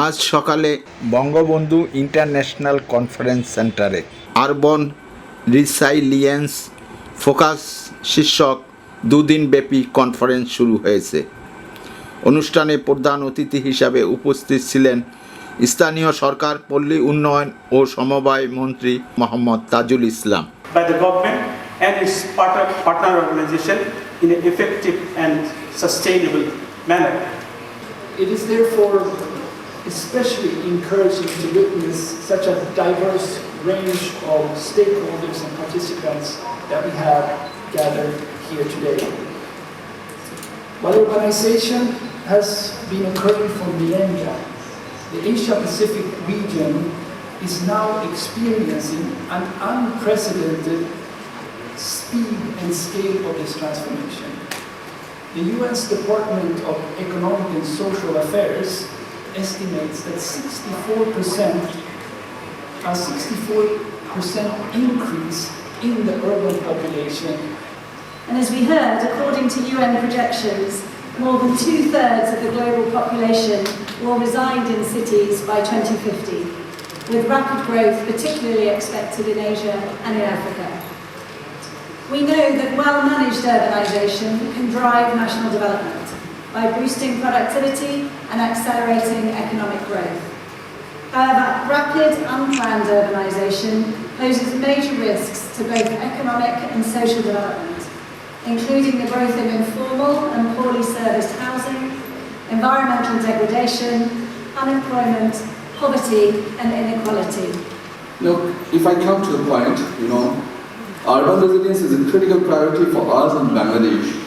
আজ সকালে Bangabandhu international conference সেন্টারে আরবন রিসাইলিয়েন্স ফোকাস শীর্ষক দুদিনব্যাপী কনফারেন্স শুরু হয়েছে অনুষ্ঠানে প্রধান অতিথি হিসাবে উপস্থিত ছিলেন স্থানীয় সরকার পল্লী উন্নয়ন ও সমবায় মন্ত্রী Mohammad Tajul Islam by the government and its partner, partner organization in an effective and sustainable manner. It is therefore especially encouraging to witness such a diverse range of stakeholders and participants that we have gathered here today. While urbanization has been occurring for millennia, the Asia Pacific region is now experiencing an unprecedented speed and scale of this transformation. The UN's Department of Economic and Social Affairs estimates that 64%, a 64% increase in the urban population And as we heard, according to UN projections, more than two thirds of the global population will reside in cities by 2050, with rapid growth particularly expected in Asia and in Africa. We know that well managed urbanisation can drive national development by boosting productivity and accelerating economic growth. However, rapid, unplanned urbanisation poses major risks to both economic and social development, including the growth of informal and poorly serviced housing, environmental degradation, unemployment, poverty and inequality. Look, if I come to the point, you know, urban resilience is a critical priority for us in Bangladesh,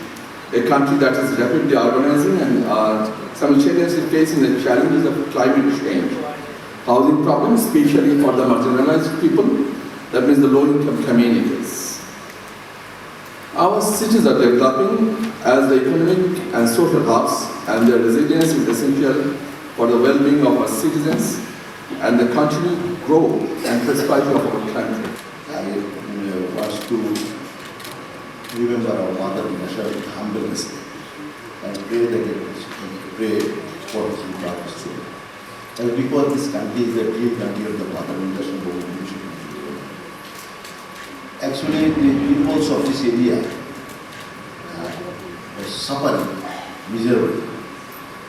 a country that is rapidly urbanizing and uh, simultaneously facing the challenges of climate change, housing problems, especially for the marginalized people, that means the low-income communities. Our cities are developing as the economic and social hubs, and their resilience is essential for the well-being of our citizens and the continued growth and prosperity of our country. I remember our mother Nasha with humbleness and pray that was, pray for his purpose. And because this country is a dream country of the mother Nasha Actually, the peoples of this area uh, suffering miserably.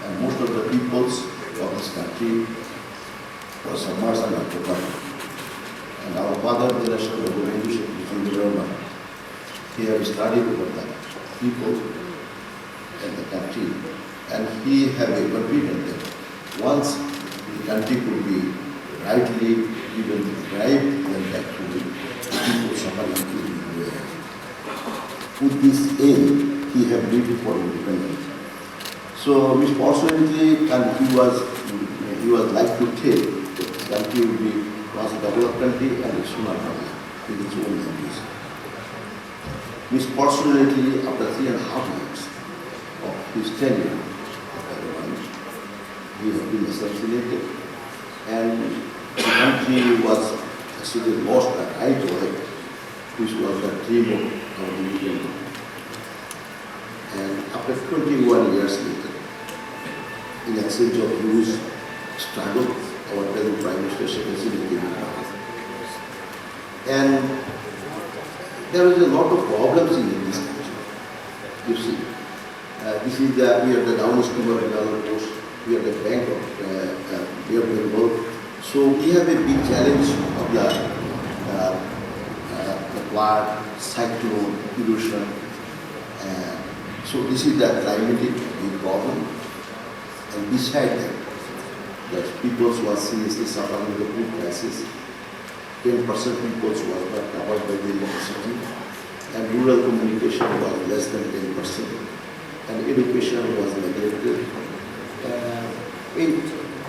And most of the peoples of this country were submerged under poverty. And our father, the national organization, Mr. Development, he have studied over the people and the country, and he have a confidence that once the country could be rightly given the drive, then actually the people suffering will. With this aim, he have needed for independence. So, misfortunately, and he was, he was like to tell that the country will be, was a developed country and should not be with its own language. Misfortunately, after three and a half years of his tenure of government, he has been assassinated and the country was actually lost the right way, which was the dream of our independence. And after 21 years later, in exchange of huge struggle, our present Prime Minister Sheikh Hasina came. And there is a lot of problems in this country. You see, uh, this is the, we are the downstream of the coast, we are the bank of uh, uh, Bay of Bengal. So we have a big challenge of the, uh, uh, the flood, cyclone, erosion. Uh, so this is the climatic problem. And beside that, that people who are seriously suffering the food crisis, 10% people who are not covered by the electricity, and rural communication was less than 10%, and education was neglected. Uh, in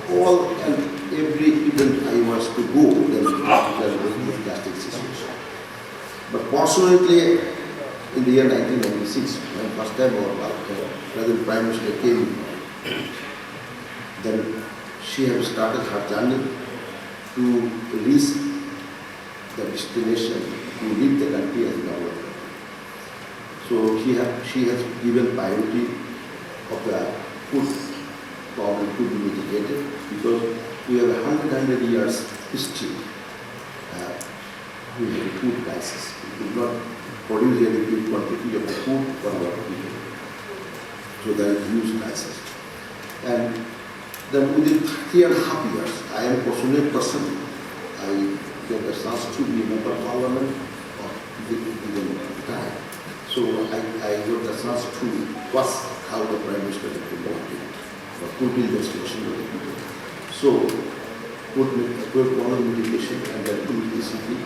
all and every event I was to go, there was a drastic situation. But fortunately, in the year 1996, when first time our uh, present Prime Minister came, then she has started her journey to reach the destination, to lead the country as developed. So she has, she has given priority of the food problem to be mitigated because 300 years history, uh, we had a food crisis. We could not produce any big quantity of food for our people. So there is huge crisis. And then within three and a half years, I am fortunate person. I get the chance to be member of parliament of given time. So I, I got the to watch how the prime minister or the of the people. So, put, one medication and then electricity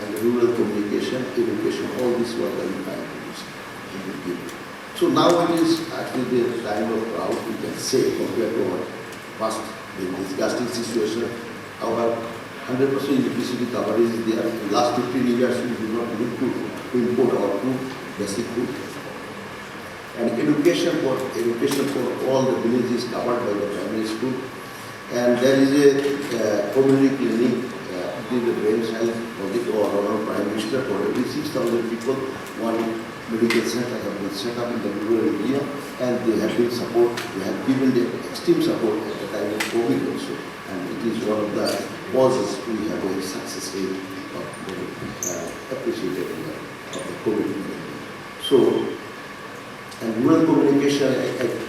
and rural communication, education, all this work I will try to in the. So now it is actually the time of drought, we can say, compared to our past, the disgusting situation. Our hundred percent electricity coverage is there. In last fifteen years, we do not need to import our food, basic food. And education for, education for all the villages covered by the primary school. And there is a uh, community clinic, uh, it is a brain health project or our prime minister for every six thousand people, one medical center have been set up in the rural area and they have been support, they have given the extreme support at the time of COVID also. And it is one of the causes we have a success rate of uh, appreciated the, of the COVID. So, and rural communication,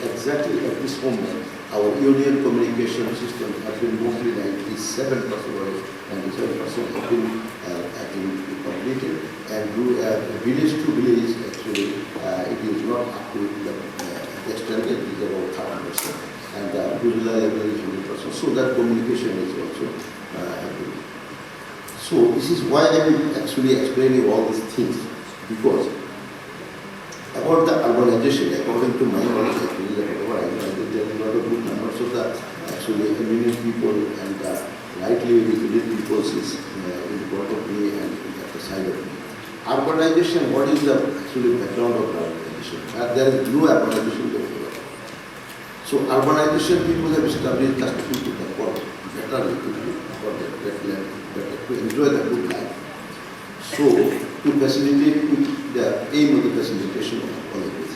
exactly at this moment, our union communication system has been mostly ninety-seven percent or ninety-seven percent have been, uh, been completed. And uh, village to village, actually, uh, it is not up to the uh, extent, it is about thirty percent. And uh, rural level is hundred percent, so that communication is also. So this is why I am actually explaining all these things, because about the urbanization, according to my knowledge, actually, that whatever I know, there is not a good number, so that actually a people and uh, likely with million people is uh, in front of me and at the side of me. Urbanization, what is the actually background of urbanization? Uh, there is no urbanization whatsoever. So urbanization, people have established just to the for better to for the to enjoy the good life. So, to facilitate with the aim of the facilitation of all of this.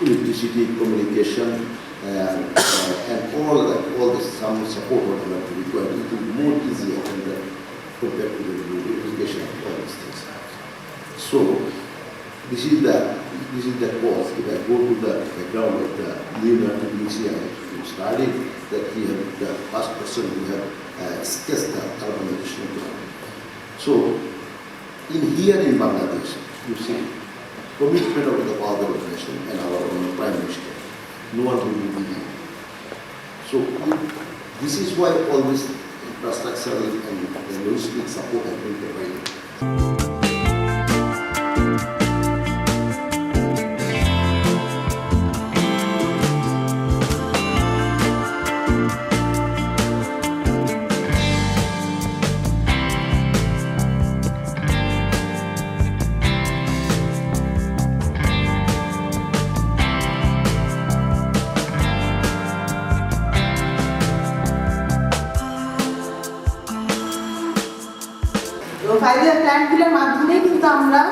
Electricity, communication, and, uh, and all the, all the some support whatever required, it will be more easier than the, compared to the education of all these things. So, this is the, this is the cause, if I go to the background of the Leonardo da Vinci, I have studied that he had the first person who have uh, sketched the urbanization plan. So, in here in Bangladesh, you see, commitment of the father of the nation and our own prime minister, no one will be behind. So, this is why all this infrastructural and the logistic support has been provided. Five year প্ল্যানগুলোর মাধ্যমে কিন্তু আমরা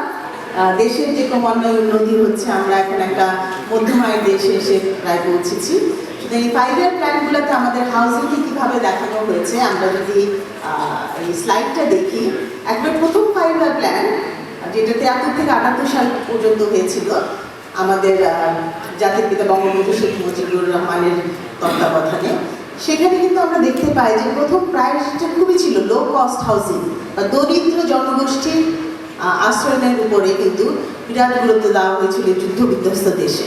দেশের যে ক্রমান্বয়ে উন্নতি হচ্ছে, আমরা এখন একটা মধ্যম আয়ের দেশে এসে প্রায় পৌঁছেছি। এই ফাইভ ইয়ার প্ল্যানগুলোতে আমাদের হাউসিংকে কীভাবে দেখানো হয়েছে, আমরা যদি এই স্লাইডটা দেখি, একবার প্রথম ফাইভ ইয়ার প্ল্যান যেটা তিয়াত্তর থেকে আটাত্তর সাল পর্যন্ত হয়েছিল, আমাদের জাতির পিতা বঙ্গবন্ধু শেখ মুজিবুর রহমানের তত্ত্বাবধানে। সেখানে কিন্তু আমরা দেখতে পাই যে প্রথম প্রায়োরিটিটা খুবই ছিল লো কস্ট হাউসিং বা দরিদ্র জনগোষ্ঠীর আশ্রয়নের উপরে কিন্তু বিরাট গুরুত্ব দেওয়া হয়েছিল যুদ্ধ বিধ্বস্ত দেশে।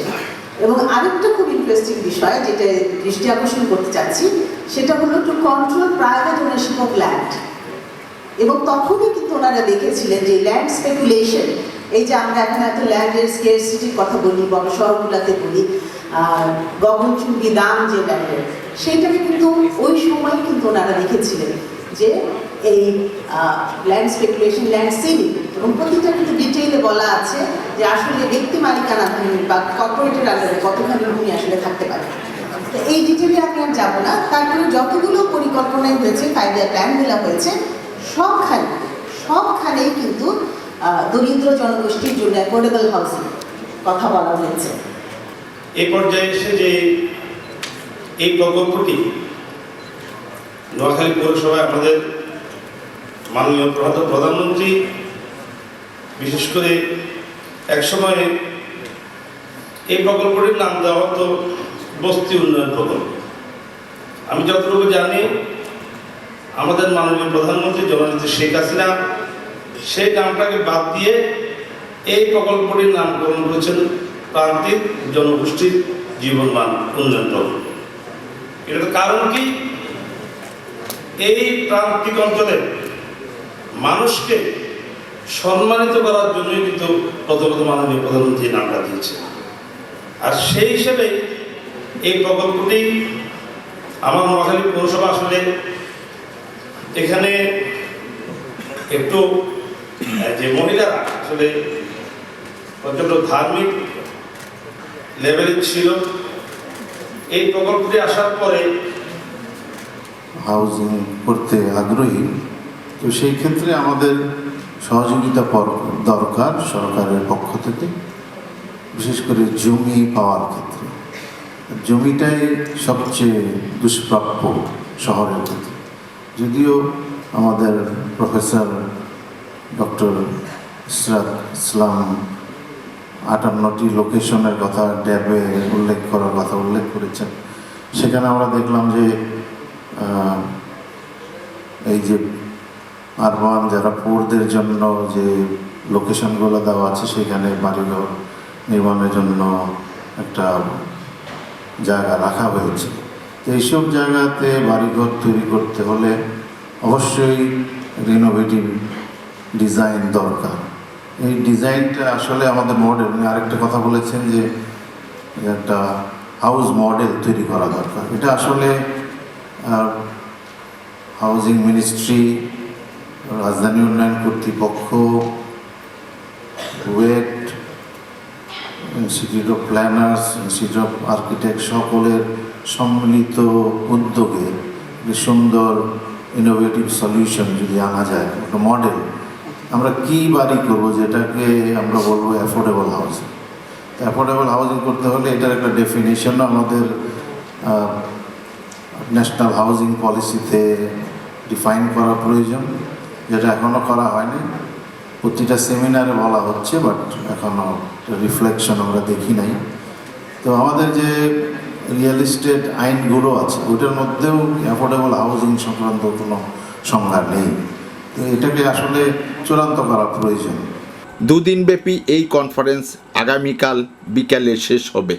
এবং আরেকটা খুব ইন্টারেস্টিং বিষয় যেটা দৃষ্টি আকর্ষণ করতে চাচ্ছি, সেটা হলো to control private ownership of land এবং তখনই কিন্তু ওনারা দেখেছিলেন যে ল্যান্ড স্পেকুলেশন এই যে আমরা এখন এত ল্যান্ডের স্কেরসিটির কথা বলি বড় শহরগুলোতে বলি গগনচুম্বী দাম যে ল্যান্ডের সেইটাকে কিন্তু ওই সময় কিন্তু ওনারা দেখেছিলেন যে এই ল্যান্ড স্পেকুলেশন ল্যান্ড সিলিং এবং প্রতিটা কিন্তু ডিটেইলে বলা আছে যে আসলে ব্যক্তি মালিকানা ভূমি বা কর্পোরেটের আন্ডারে কতখানি ভূমি আসলে থাকতে পারে। তো এই ডিটেলে আমি আর যাব না। তারপরে যতগুলো পরিকল্পনায় হয়েছে ফাইভ ইয়ার প্ল্যানগুলো হয়েছে, সবখানে সবখানেই কিন্তু দরিদ্র জনগোষ্ঠীর জন্য অ্যাফোর্ডেবল হাউসিং কথা বলা হয়েছে। এই পর্যায়ে এসে যে এই প্রকল্পটি নোয়াখালী পৌরসভায় আমাদের মাননীয় প্রধান- প্রধানমন্ত্রী, বিশেষ করে একসময় এই প্রকল্পটির নাম দেওয়া হতো বস্তি উন্নয়ন প্রকল্প। আমি যতটুকু জানি, আমাদের মাননীয় প্রধানমন্ত্রী জননেত্রী শেখ হাসিনা সেই নামটাকে বাদ দিয়ে এই প্রকল্পটির নামকরণ করেছেন প্রান্তিক জনগোষ্ঠীর জীবনমান প্রকল্প এটার কারণ কি? এই প্রান্তিক অঞ্চলে মানুষকে সম্মানিত করার জন্যই কিন্তু প্রথমত মাননীয় প্রধানমন্ত্রী নামটা দিয়েছে আর সেই হিসেবে এই প্রকল্পটি আমার নোয়াখালী পৌরসভা আসলে এখানে একটু যে মহিলারা আসলে প্রচণ্ড ধার্মিক লেভেল ছিল। এই প্রকল্পটি আসার পরে হাউজিং করতে আগ্রহী। তো সেই ক্ষেত্রে আমাদের সহযোগিতা দরকার সরকারের পক্ষ থেকে, বিশেষ করে জমি পাওয়ার ক্ষেত্রে। জমিটাই সবচেয়ে দুষ্প্রাপ্য শহরের ক্ষেত্রে। যদিও আমাদের প্রফেসর ডক্টর ইসরাত ইসলাম আটান্নটি লোকেশনের কথা ড্যাবে উল্লেখ করার কথা উল্লেখ করেছেন। সেখানে আমরা দেখলাম যে এই যে আরবান যারা পোরদের জন্য যে লোকেশনগুলো দেওয়া আছে, সেখানে বাড়িঘর নির্মাণের জন্য একটা জায়গা রাখা হয়েছে। তো এইসব জায়গাতে বাড়িঘর তৈরি করতে হলে অবশ্যই রিনোভেটিভ ডিজাইন দরকার। এই ডিজাইনটা আসলে আমাদের মডেল উনি আরেকটা কথা বলেছেন যে একটা হাউস মডেল তৈরি করা দরকার। এটা আসলে হাউজিং মিনিস্ট্রি রাজধানী উন্নয়ন কর্তৃপক্ষ wait institute of planners institute of architect সকলের সম্মিলিত উদ্যোগে সুন্দর ইনোভেটিভ সলিউশন যদি আনা যায়, একটা মডেল আমরা কি বাড়ি করব যেটাকে আমরা বলব অ্যাফোর্ডেবল হাউসিং অ্যাফোর্ডেবল হাউজিং করতে হলে এটার একটা ডেফিনেশন আমাদের ন্যাশনাল হাউজিং পলিসিতে ডিফাইন করা প্রয়োজন, যেটা এখনও করা হয়নি। প্রতিটা সেমিনারে বলা হচ্ছে বাট এখনও রিফ্লেকশন আমরা দেখি নাই। তো আমাদের যে রিয়েল এস্টেট আইনগুলো আছে ওইটার মধ্যেও অ্যাফোর্ডেবল হাউজিং সংক্রান্ত কোনো সংজ্ঞা নেই। এটাকে আসলে চূড়ান্ত করা প্রয়োজন। দুদিনব্যাপী এই কনফারেন্স আগামীকাল বিকালে শেষ হবে।